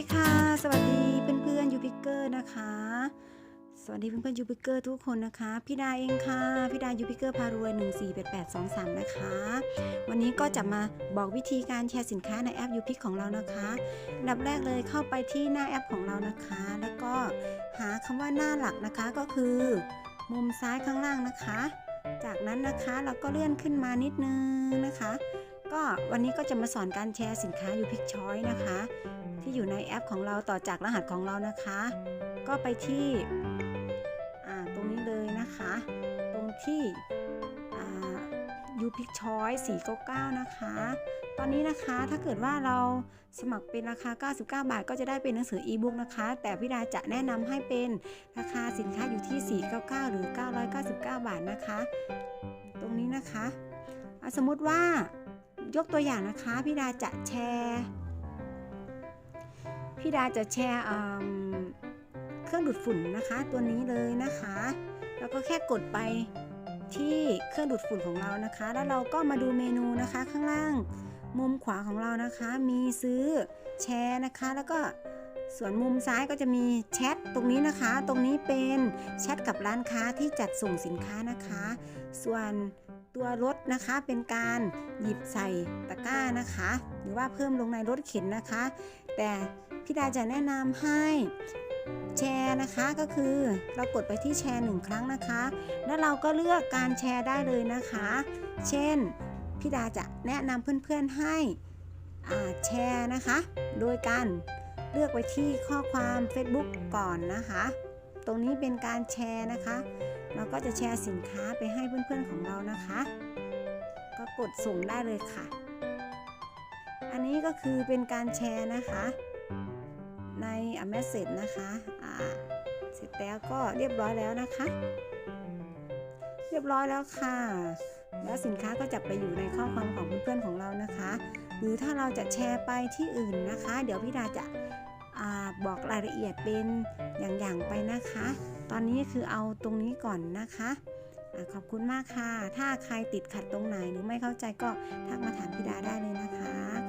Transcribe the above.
ดีค่ะ สวัสดีเพื่อนๆยูพิเกอร์นะคะ สวัสดีเพื่อนๆยูพิเกอร์ทุกคนนะคะพี่ดาเองค่ะพี่ดายูพิเกอร์พารวย148823นะคะ วันนี้ก็จะมาบอกวิธีการแชร์สินค้าในแอปยูพิกของเรานะคะดับแรกเลยเข้าไปที่หน้าแอปของเรานะคะ แล้วก็หาคำว่าหน้าหลักนะคะก็คือ มุมซ้ายข้างล่างนะคะ จากนั้นนะคะเราก็เลื่อนขึ้นมานิดนึงนะคะ ก็วันนี้ก็จะมาสอนการแชร์สินค้า u p i c Choice นะคะ ที่อยู่ในแอปของเราต่อจากรหัสของเรานะคะ ก็ไปที่ตรงนี้เลยนะคะ ตรงที่อ่า u p i c Choice 499 นะคะ ตอนนี้นะคะถ้าเกิดว่าเราสมัครเป็นราคา 99 บาท ก็จะได้เป็นหนังสืออีบุ๊กนะคะ แต่พี่ดาจะแนะนำให้เป็นราคาสินค้าอยู่ที่ 499 หรือ 999 บาทนะคะ ตรงนี้นะคะอะสมมุติว่า ยกตัวอย่างนะคะ พี่ดาจะแชร์พี่ดาจะแชร์เครื่องดูดฝุ่นนะคะ ตัวนี้เลยนะคะ แล้วก็แค่กดไปที่เครื่องดูดฝุ่นของเรานะคะ แล้วเราก็มาดูเมนูนะคะ ข้างล่างมุมขวาของเรานะคะ มีซื้อแชร์นะคะ แล้วก็ส่วนมุมซ้ายก็จะมีแชทตรงนี้นะคะ ตรงนี้เป็นแชทกับร้านค้าที่จัดส่งสินค้านะคะ ส่วน ตัวรถนะคะเป็นการหยิบใส่ตะกร้านะคะ หรือว่าเพิ่มลงในรถเข็นนะคะ แต่พี่ดาจะแนะนำให้แชร์นะคะก็คือเรากดไปที่แชร์หนึ่งครั้งนะคะ แล้วเราก็เลือกการแชร์ได้เลยนะคะ เช่นพี่ดาจะแนะนำเพื่อนๆให้แชร์นะคะ โดยการเลือกไว้ที่ข้อความ Facebook ก่อนนะคะ ตรงนี้เป็นการแชร์นะคะ เราก็จะแชร์สินค้าไปให้เพื่อนๆของเรานะคะ ก็กดส่งได้เลยค่ะ อันนี้ก็คือเป็นการแชร์นะคะ ใน a m e s s a g e นะคะอ่าเสร็จแล้วก็เรียบร้อยแล้วนะคะ เรียบร้อยแล้วค่ะ แล้วสินค้าก็จะไปอยู่ในข้อความของเพื่อนๆของเรานะคะ หรือถ้าเราจะแชร์ไปที่อื่นนะคะ เดี๋ยวพี่ดาจะอาบอกรายละเอียดเป็นอย่างๆไปนะคะ ตอนนี้คือเอาตรงนี้ก่อนนะคะขอบคุณมากค่ะ ถ้าใครติดขัดตรงไหนหรือไม่เข้าใจก็ทักมาถามพี่ดาได้เลยนะคะ